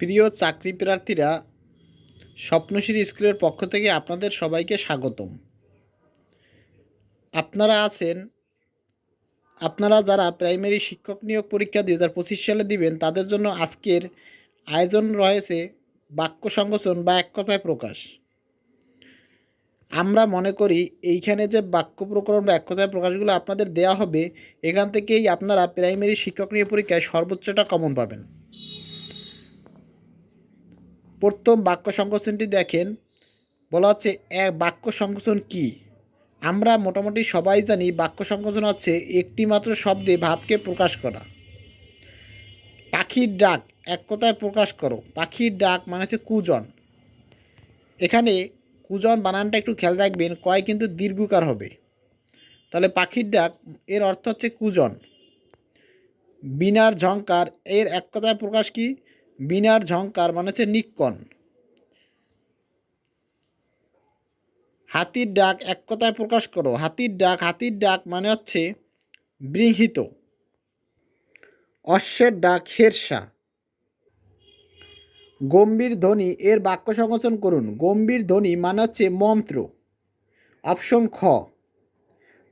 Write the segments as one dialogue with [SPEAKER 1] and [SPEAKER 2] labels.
[SPEAKER 1] প্রিয় চাকরি প্রার্থীরা, স্বপ্নশ্রী স্কুলের পক্ষ থেকে আপনাদের সবাইকে স্বাগতম। আপনারা আছেন, আপনারা যারা প্রাইমারি শিক্ষক নিয়োগ পরীক্ষা দুই হাজার পঁচিশ সালে দিবেন, তাদের জন্য আজকের আয়োজন রয়েছে বাক্য সংগঠন বা এক কথায় প্রকাশ। আমরা মনে করি এইখানে যে বাক্য প্রকরণ বা এক কথায় প্রকাশগুলো আপনাদের দেওয়া হবে, এখান থেকেই আপনারা প্রাইমারি শিক্ষক নিয়োগ পরীক্ষায় সর্বোচ্চটা কমন পাবেন। প্রথম বাক্য সংকোচনটি দেখেন। বলা হচ্ছে এক বাক্য সংকোচন কি? আমরা মোটামুটি সবাই জানি বাক্য সংকোচন হচ্ছে একটি মাত্র শব্দে ভাবকে প্রকাশ করা। পাখির ডাক এক কথায় প্রকাশ করো। পাখির ডাক মানে হচ্ছে কুজন। এখানে কুজন বানানটা একটু খেয়াল রাখবেন, কয় কিন্তু দীর্ঘকার হবে। তাহলে পাখির ডাক, এর অর্থ হচ্ছে কুজন। বিনার ঝঙ্কার এর এক কথায় প্রকাশ কি? বিনার ঝঙ্কার মানে হচ্ছে নিক্কন। হাতির ডাক এক কথায় প্রকাশ করো। হাতির ডাক হাতির ডাক মানে হচ্ছে বৃহিত। অশ্বের ডাক হেরসা গম্ভীর ধ্বনি, এর বাক্য সংকোচন করুন। গম্ভীর ধ্বনি মানে হচ্ছে মন্ত্র। অপশন খ।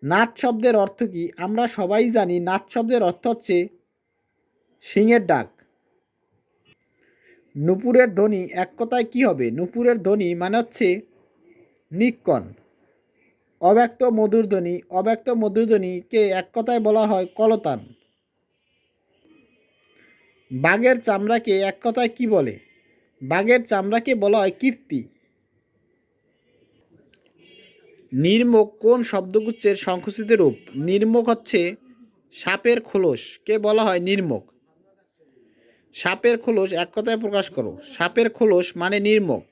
[SPEAKER 1] নাচ শব্দের অর্থ কি? আমরা সবাই জানি নাচ শব্দের অর্থ হচ্ছে সিংহের ডাক। নুপুরের ধ্বনি এক কথায় কী হবে? নুপুরের ধ্বনি মানে হচ্ছে নিকন অব্যক্ত মধুর ধ্বনি, অব্যক্ত মধুর ধ্বনিকে এক কথায় বলা হয় কলতান। বাঘের চামড়াকে এক কথায় কি বলে? বাঘের চামড়াকে বলা হয় কীর্তি। নির্মুখ কোন শব্দগুচ্ছের সংকুচিত রূপ? নির্মুখ হচ্ছে সাপের খোলসকে বলা হয় নির্মুখ সাপের খোলস এক কথায় প্রকাশ করো। সাপের খোলস মানে নির্মুখ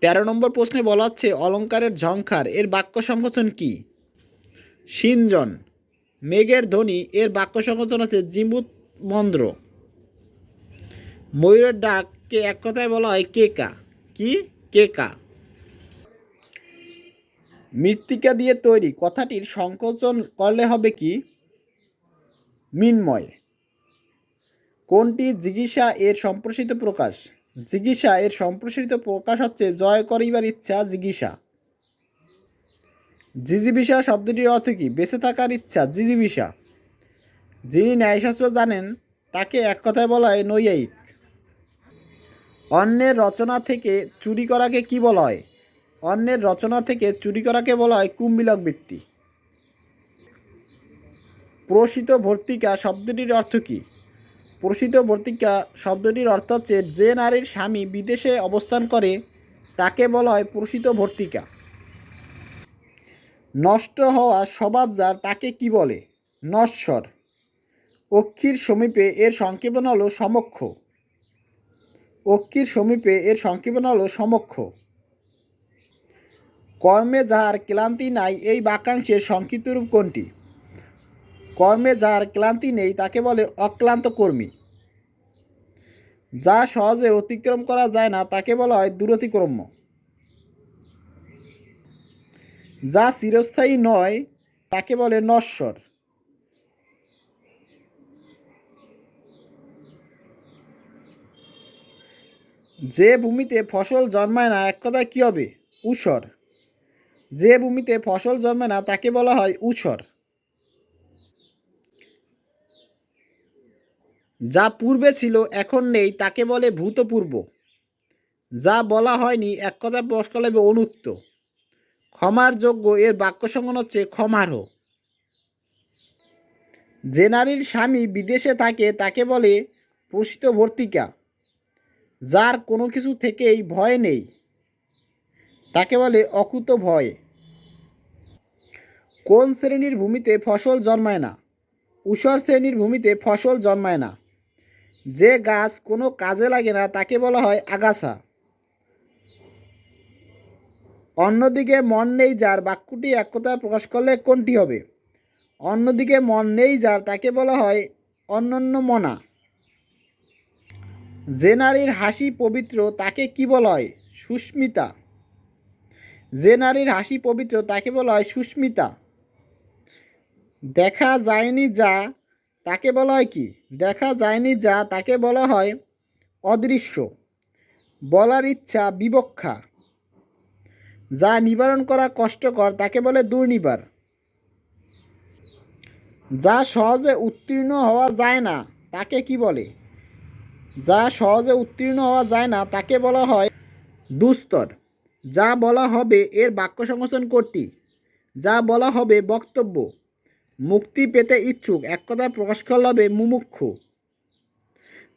[SPEAKER 1] তেরো নম্বর প্রশ্নে বলা হচ্ছে, অলঙ্কারের ঝংকার, এর বাক্য সংকোচন কি? সিনজন। মেঘের ধ্বনি, এর বাক্য সংকোচন হচ্ছে জিম্বুত মন্দ্র ময়ূরের ডাককে এক কথায় বলা হয় কেকা। কি? কেকা। মৃত্তিকা দিয়ে তৈরি। কথাটির সংকোচন করলে হবে কি? মিনময়। কোনটি জিজ্ঞাসা এর সম্প্রসারিত প্রকাশ? জিজ্ঞাসা এর সম্প্রসারিত প্রকাশ হচ্ছে জয় করিবার ইচ্ছা জিজ্ঞাসা জিজিবিসা শব্দটির অর্থ কি? বেঁচে থাকার ইচ্ছা জিজিবিসা। যিনি ন্যায়শাস্ত্র জানেন, তাকে এক কথায় বলা হয় নৈয়ায়িক। অন্যের রচনা থেকে চুরি করাকে কি বলা হয়? অন্যের রচনা থেকে চুরি করাকে বলা হয় কুম্বিলক বৃত্তি প্রসিত ভর্তিকা শব্দটির অর্থ কী? প্রসিত ভর্তিকা শব্দটির অর্থ হচ্ছে, যে নারীর স্বামী বিদেশে অবস্থান করে, তাকে বলা হয় প্রসিত ভর্তিকা নষ্ট হওয়া স্বভাব যার, তাকে কি বলে? নশ্বর। অক্ষির সমীপে এর সংক্ষেপণ হলো সমক্ষ। অক্ষির সমীপে এর সংক্ষেপণ হলো সমক্ষ। কর্মে যাহার ক্লান্তি নাই, এই বাক্যাংশের সংক্ষিপ্ত রূপ কোনটি? কর্মে যার ক্লান্তি নেই, তাকে বলে অক্লান্ত কর্মী। যা সহজে অতিক্রম করা যায় না, তাকে বলা হয় দূরতিক্রম্য। যা চিরস্থায়ী নয়, তাকে বলে নশ্বর। যে ভূমিতে ফসল জন্মায় না, এক কথায় কী হবে? উসর যে ভূমিতে ফসল জন্মায় না, তাকে বলা হয় উসর যা পূর্বে ছিল, এখন নেই, তাকে বলে ভূতপূর্ব। যা বলা হয়নি, এক কথা বসকলবে অনুক্ত। ক্ষমার যোগ্য, এর বাক্য সংগন হচ্ছে ক্ষমার্হ। যে নারীর স্বামী বিদেশে থাকে, তাকে বলে প্রসিত ভর্তিকা। যার কোনো কিছু থেকেই ভয় নেই, তাকে বলে অকুত ভয়। কোন শ্রেণির ভূমিতে ফসল জন্মায় না? ঊষর শ্রেণির ভূমিতে ফসল জন্মায় না। যে গাছ কোনো কাজে লাগে না, তাকে বলা হয় আগাছা। অন্যদিকে মন নেই যার, বাক্যটি এক কথায় প্রকাশ করলে কোনটি হবে? অন্যদিকে মন নেই যার, তাকে বলা হয় অন্যান্য মনা। যে নারীর হাসি পবিত্র, তাকে কি বলা হয়? সুস্মিতা। যে নারীর হাসি পবিত্র, তাকে বলা হয় সুস্মিতা। দেখা যায়নি যা তাকে বলা হয় কি? দেখা যায়নি যা তাকে বলা হয় অদৃশ্য। বলার ইচ্ছা বিবক্ষা। যা নিবারণ করা কষ্টকর, তাকে বলে দুর্নিবার। যা সহজে উত্তীর্ণ হওয়া যায় না, তাকে কি বলে? যা সহজে উত্তীর্ণ হওয়া যায় না, তাকে বলা হয় দুস্তর। যা বলা হবে এর বাক্য সংগঠন করতি যা বলা হবে বক্তব্য। মুক্তি পেতে ইচ্ছুক। এক কথায় প্রকাশ করলে হবে মুমুক্ষু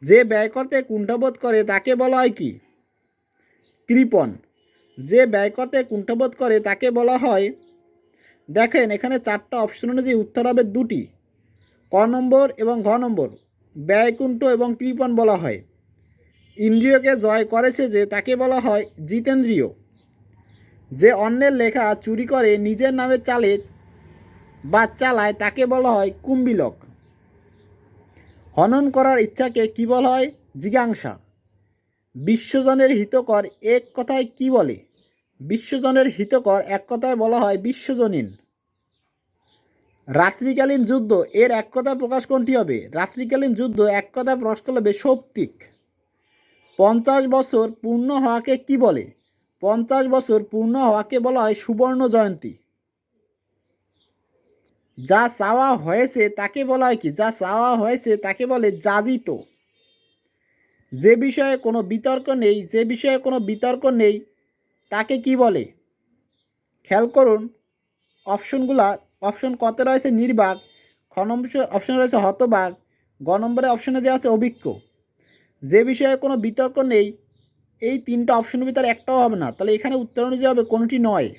[SPEAKER 1] যে ব্যয় করতে কুণ্ঠবোধ করে, তাকে বলা হয় কি? কৃপণ। যে ব্যয় করতে কুণ্ঠবোধ করে, তাকে বলা হয়, দেখেন, এখানে চারটা অপশন অনুযায়ী উত্তর হবে দুটি। ক নম্বর এবং ঘ নম্বর। ব্যয়কুণ্ঠ এবং কৃপণ বলা হয়। ইন্দ্রিয়কে জয় করেছে যে, তাকে বলা হয় জিতেন্দ্রিয়। যে অন্যের লেখা চুরি করে, নিজের নামে চালে বা চালায় তাকে বলা হয় কুম্বিলক। হনন করার ইচ্ছাকে কি বলা হয়? জিজ্ঞাংসা। বিশ্বজনের হিতকর এক কথায় কি বলে? বিশ্বজনের হিতকর এক কথায় বলা হয় বিশ্বজনীন। রাত্রিকালীন যুদ্ধ, এর এক কথায় প্রকাশ কোনটি হবে? রাত্রিকালীন যুদ্ধ এক কথায় প্রকাশ করলে হবে সৌপ্তিক। পঞ্চাশ বছর পূর্ণ হওয়াকে কি বলে? পঞ্চাশ বছর পূর্ণ হওয়াকে বলা হয় সুবর্ণ জয়ন্তী। যা চাওয়া হয়েছে তাকে বলা হয় কি? যা চাওয়া হয়েছে তাকে বলে যাজিত। যে বিষয়ে কোনো বিতর্ক নেই, যে বিষয়ে কোনো বিতর্ক নেই, তাকে কি বলে? খেয়াল করুন, অপশনগুলা, অপশন কত রয়েছে? নির্বাক, খ নম্বর অপশন রয়েছে হতবাক, গ নম্বরে অপশনে দেওয়া আছে অভিজ্ঞ। যে বিষয়ে কোনো বিতর্ক নেই, এই তিনটা অপশনের ভিতরে একটাও হবে না। তাহলে এখানে উত্তর অনুযায়ী হবে কোনোটি নয়।